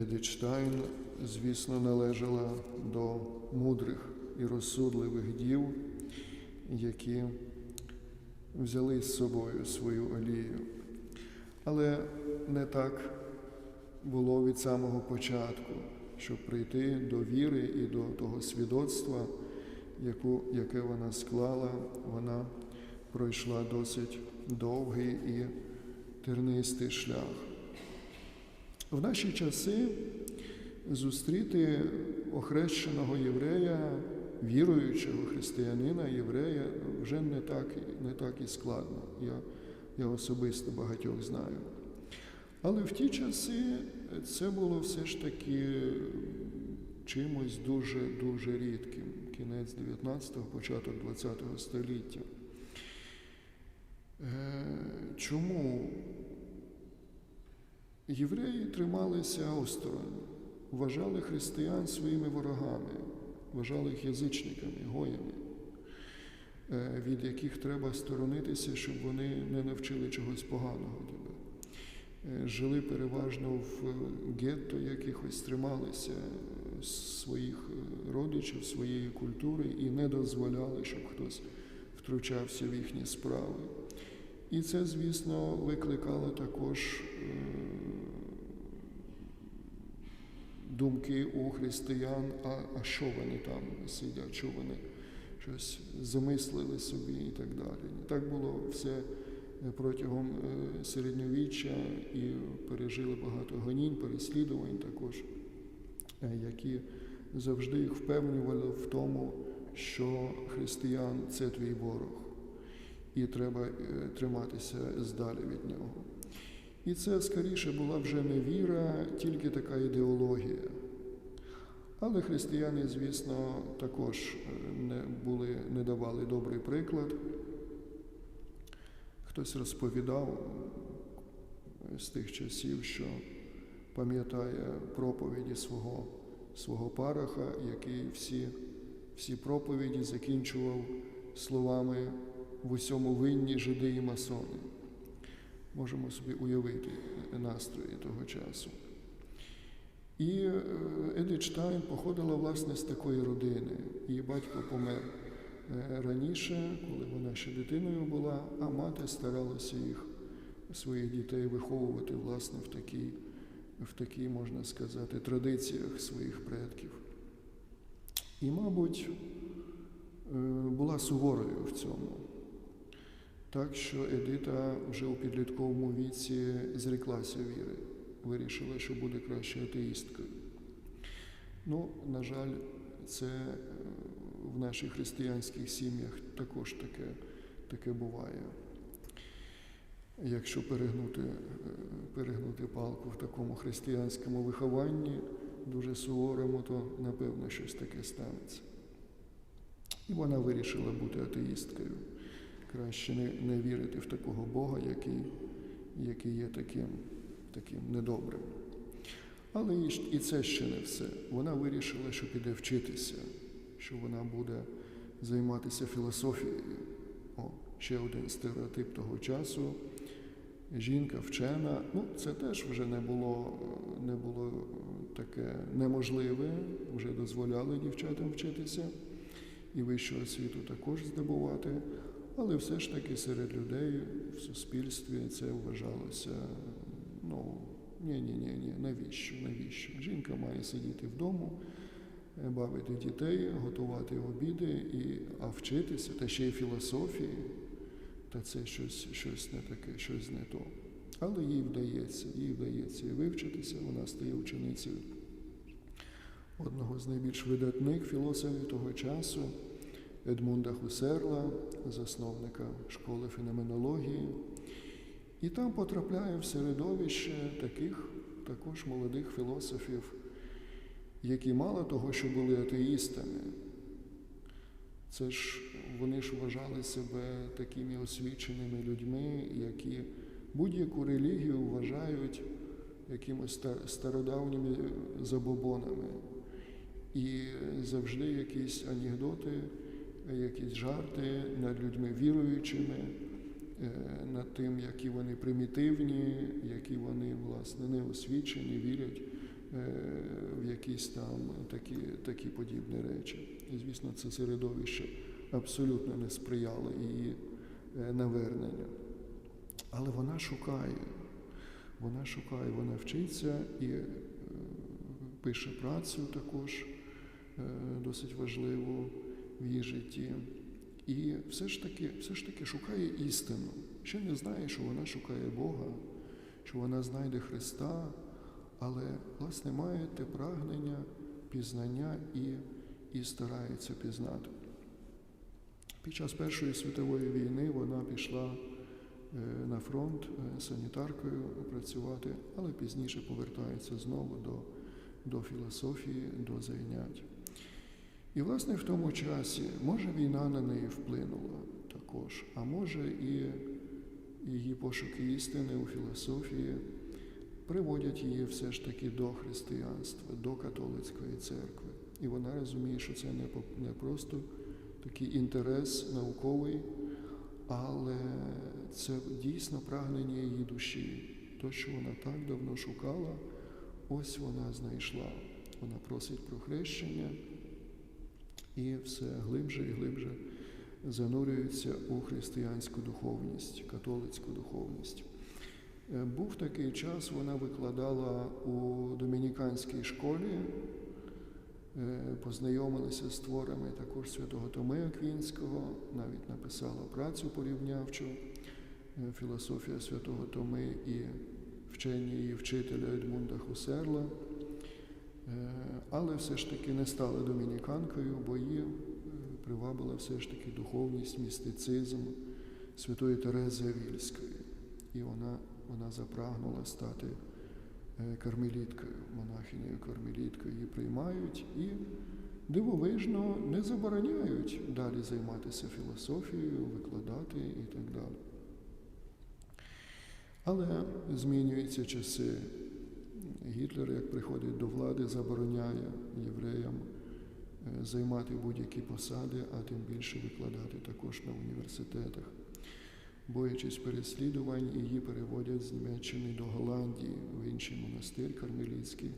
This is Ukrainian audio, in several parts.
Едичтайн, звісно, належала до мудрих і розсудливих дів, які взяли з собою свою олію. Але не так було від самого початку, щоб прийти до віри і до того свідоцтва, яку, яке вона склала, вона пройшла досить довгий і тернистий шлях. В наші часи зустріти охрещеного єврея, віруючого християнина, єврея вже не так, не так і складно. Я, я особисто багатьох знаю. Але в ті часи це було все ж таки чимось дуже-дуже рідким. Кінець 19-го, початок 20-го століття. Е, Чому євреї трималися осторонь, вважали християн своїми ворогами, вважали їх язичниками, гоями, е, від яких треба сторонитися, щоб вони не навчили чогось поганого. Е, Жили переважно в гетто якихось, трималися своїх е, родичів, своєї культури і не дозволяли, щоб хтось втручався в їхні справи. І це, звісно, викликало також е, думки у християн, а, а що вони там сидять, що вони щось замислили собі і так далі. Так було все протягом е, середньовіччя і пережили багато гонінь, переслідувань також, е, які завжди їх впевнювали в тому, що християн це твій ворог і треба е, триматися здалі від нього. І це скоріше була вже не віра, тільки така ідеологія. Але християни, звісно, також е, не, були, не давали добрий приклад. Хтось розповідав е, з тих часів, що пам'ятає проповіді свого, свого параха, який всі, всі проповіді закінчував словами в усьому винні жиди і масони. Можемо собі уявити настрої того часу. І е, Едит Штайн походила власне з такої родини. Її батько помер е, раніше, коли вона ще дитиною була, а мати старалася їх, своїх дітей, виховувати власне в такій, в такій, можна сказати, традиціях своїх предків. І, мабуть, е, була суворою в цьому. Так що Едита вже у підлітковому віці зріклася віри, вирішила, що буде краще атеїсткою. Ну, на жаль, це е, в наших християнських сім'ях також таке, таке буває. Якщо перегнути, е, перегнути палку в такому християнському вихованні, дуже суворому, то напевно щось таке станеться. І вона вирішила бути атеїсткою краще не, не вірити в такого Бога, який, який є таким, таким недобрим. Але і, це ще не все. Вона вирішила, що піде вчитися, що вона буде займатися філософією. О, ще один стереотип того часу. Жінка вчена, ну це теж вже не було, не було таке неможливе, вже дозволяли дівчатам вчитися і вищого освіту також здобувати. Але все ж таки серед людей в суспільстві це вважалося, ну, ні-ні, ні, ні, навіщо? Навіщо? Жінка має сидіти вдома, бавити дітей, готувати обіди, і, а вчитися, та ще й філософії, та це щось, щось не таке, щось не то. Але їй вдається, їй вдається і вивчитися, вона стає ученицею одного з найбільш видатних філософів того часу. Едмунда Хусерла, засновника школи феноменології, і там потрапляє в середовище таких також молодих філософів, які мало того, що були атеїстами. Це ж вони ж вважали себе такими освіченими людьми, які будь-яку релігію вважають якимось стародавніми забобонами. І завжди якісь анекдоти якісь жарти над людьми віруючими, е, над тим, які вони примітивні, які вони, власне, неосвічені, вірять в якісь там такі, такі подібні речі. І, звісно, це середовище абсолютно не сприяло її е, наверненню. Але вона шукає, вона шукає, вона вчиться і е, пише працю також е, досить важливу в її житті. І все ж таки, все ж таки шукає істину. Ще не знає, що вона шукає Бога, що вона знайде Христа, але, власне, має те прагнення, пізнання і, і старається пізнати. Під час Першої світової війни вона пішла е, на фронт е, санітаркою працювати, але пізніше повертається знову до, до філософії, до зайнять. І, власне, в тому часі, може, війна на неї вплинула також, а може і її пошуки істини у філософії приводять її все ж таки до християнства, до католицької церкви. І вона розуміє, що це не, просто такий інтерес науковий, але це дійсно прагнення її душі. То, що вона так давно шукала, ось вона знайшла. Вона просить про хрещення і все глибше і глибше занурюється у християнську духовність, католицьку духовність. Е, Був такий час, вона викладала у домініканській школі, е, познайомилася з творами також святого Томея Квінського, навіть написала працю порівнявчу е, філософія святого Томи і вчення її вчителя Едмунда Хусерла. Але все ж таки не стала домініканкою, бо її е, привабила все ж таки духовність, містицизм святої Терези Авільської. І вона, вона запрагнула стати е, кармеліткою, монахинею кармеліткою. Її приймають і дивовижно не забороняють далі займатися філософією, викладати і так далі. Але змінюються часи. Гітлер, як приходить до влади, забороняє євреям е, займати будь-які посади, а тим більше викладати також на університетах. Боячись переслідувань, її переводять з Німеччини до Голландії в інший монастир Кармеліцький,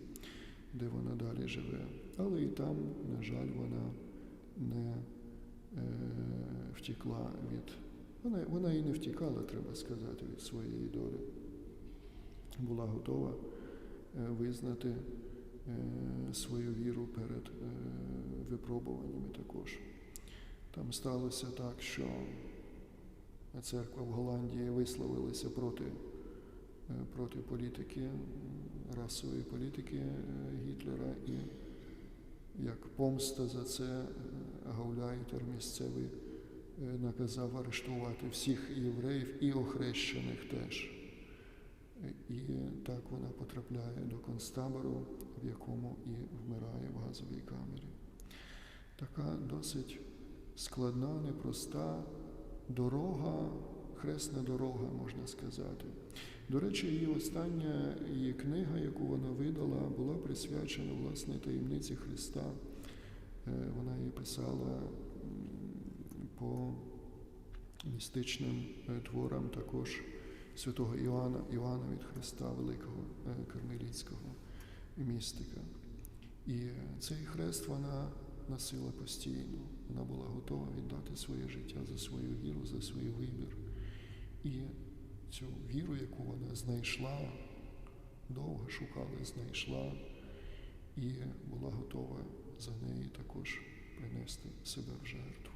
де вона далі живе. Але і там, на жаль, вона не е, втікла від. Вона, вона і не втікала, треба сказати, від своєї долі. Була готова визнати е, свою віру перед е, випробуваннями також. Там сталося так, що церква в Голландії висловилася проти, е, проти політики, расової політики е, Гітлера, і як помста за це е, Гауляйтер місцевий е, наказав арештувати всіх євреїв і охрещених теж. Е, І так вона потрапляє до концтабору, в якому і вмирає в газовій камері. Така досить складна, непроста дорога, хресна дорога, можна сказати. До речі, її остання її книга, яку вона видала, була присвячена власне таємниці Христа. Е, Вона її писала по містичним е, творам також святого Іоанна, Іоанна від Христа, великого е, кармелітського містика. І цей хрест вона носила постійно. Вона була готова віддати своє життя за свою віру, за свій вибір. І цю віру, яку вона знайшла, довго шукала, знайшла і була готова за неї також принести себе в жертву.